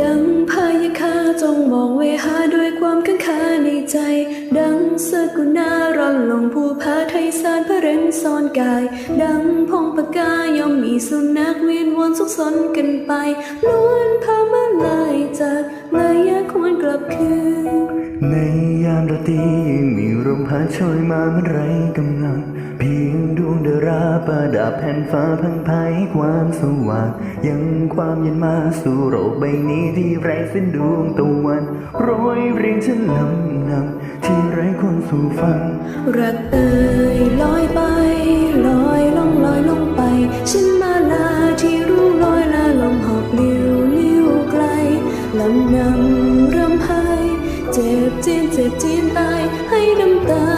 ดังพายคาจงมองเวหาด้วยความขังขาในใจ ดังสกุณาร่อนลงภูผาไทยสารพระเรนซ่อนกาย ดังพงปากกาย่อมมีสุนัขเวียนวนสุขสนกันไปล้วนพามาลายจากเลยอยากควรกลับคืนในยามราตรียังมีลมพัดโชยมาเมื่อไรกำลัง ประดับแผ่นฟ้าพังไพ่ความสว่าง ยังความเย็นมาสู่โลกใบนี้ที่ไร้เส้นดวงตะวันโรยเรียงฉันลำนำที่ไร้คนสู่ฟัง รักเอ่ยลอยไป ลอยล่องลอยลงไป ฉันมาลาที่รู้ลอยลาลมหอบเลี้ยวเลี้ยวไกลลำนำรำไห้เจ็บจีนเจ็บจีนตายให้น้ำตา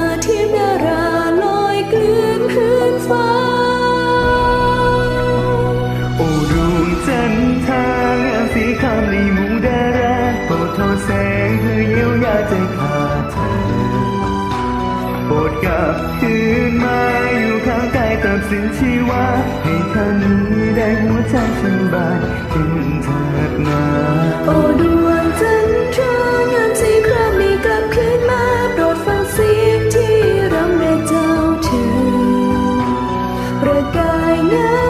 กลับคืนมาอยู่ข้างกายตัดสินชีวาให้ท่านนี้ได้หัวใจฉันบานขึ้นเถิดนาโอ้ดวงจันทรางามสีครามนี้กลับคืนมาโปรดฟังเสียงที่รำเรียกเจ้าเธอประกายงาม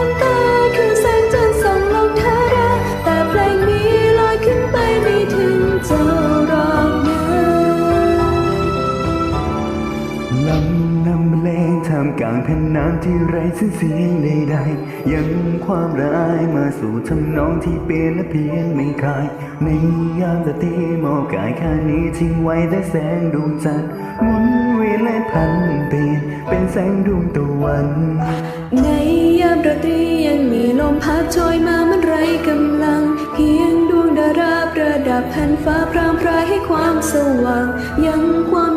ลำนำเลงท่ามกลางแผ่นน้ำที่ไร้สิ้นเสียงใดๆยังความร้ายมาสู่ทำนองที่เปลี่ยนและเพียงไม่คลายในยามตะตีมอกายข้านี้ทิ้งไว้แต่แสงดวงจันทร์หมุนเวียนและพันเปลี่ยนเป็นแสงดวงตะวันในยามราตรียังมีลมพัดโชยมามันไรกำลัง เพียงดวงดาราประดับแผ่นฟ้าพรางพรายให้ความสว่าง ยังความ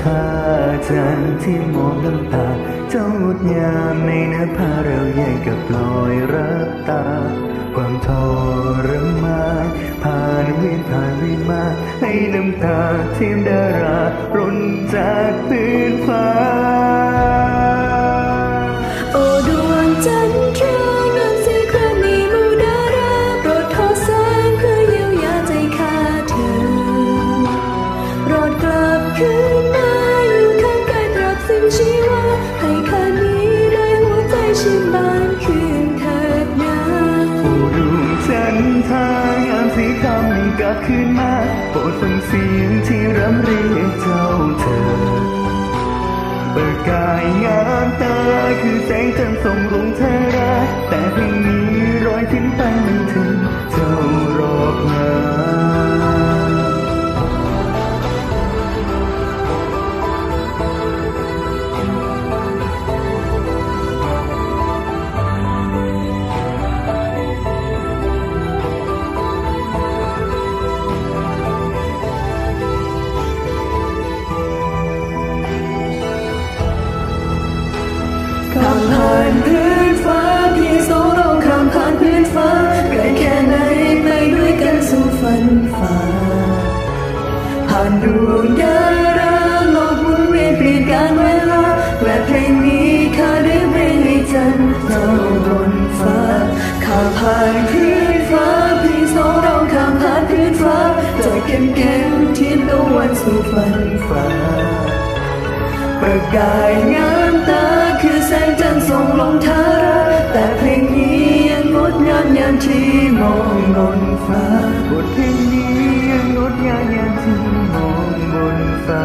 ทาจันทร์ที่มองน้ำตา เจ้างดงามในเนื้อผ้าเราใหญ่กับลอยรับตา ความทรมานผ่านเวียนผ่านเวียนมาให้น้ำตาเทียมดาราร่นจากพื้นฟ้าโอ้ดวงจันทรางามสีครามมีหมู่ดาราโปรดทอ ชีวาให้ข้านี้ได้หัวใจชื่นบานคืนเถิดนาผู้ดวงจันทางามสีคำนี้กลับคืนมาโปรดฟังเสียงที่รำเรียกเจ้าเธอเปิดกายงามตาคือแสงจันทร์ส่องลงเธอรักแต่เพียงนี้ ผ่านพื้นฟ้าเพียงสองเราข้ามผ่านพื้นฟ้าไกลแค่ไหนไปด้วยกันสู่ฝันฟ้าผ่านดวงดาราโลกหมุนเวียนเปลี่ยนการเวลาและเพลงนี้ข้าได้เพลงให้จันทร์เจ้าบนฟ้าข้าผ่านพื้นฟ้าเพียงสองเราข้ามผ่านพื้นฟ้าใจเข้มแข็งทียนตะวันสู่ฝันฟ้าประกายงาม บนฟ้าบทเพลงนี้ยังงดงามอย่างที่มองบนฟ้า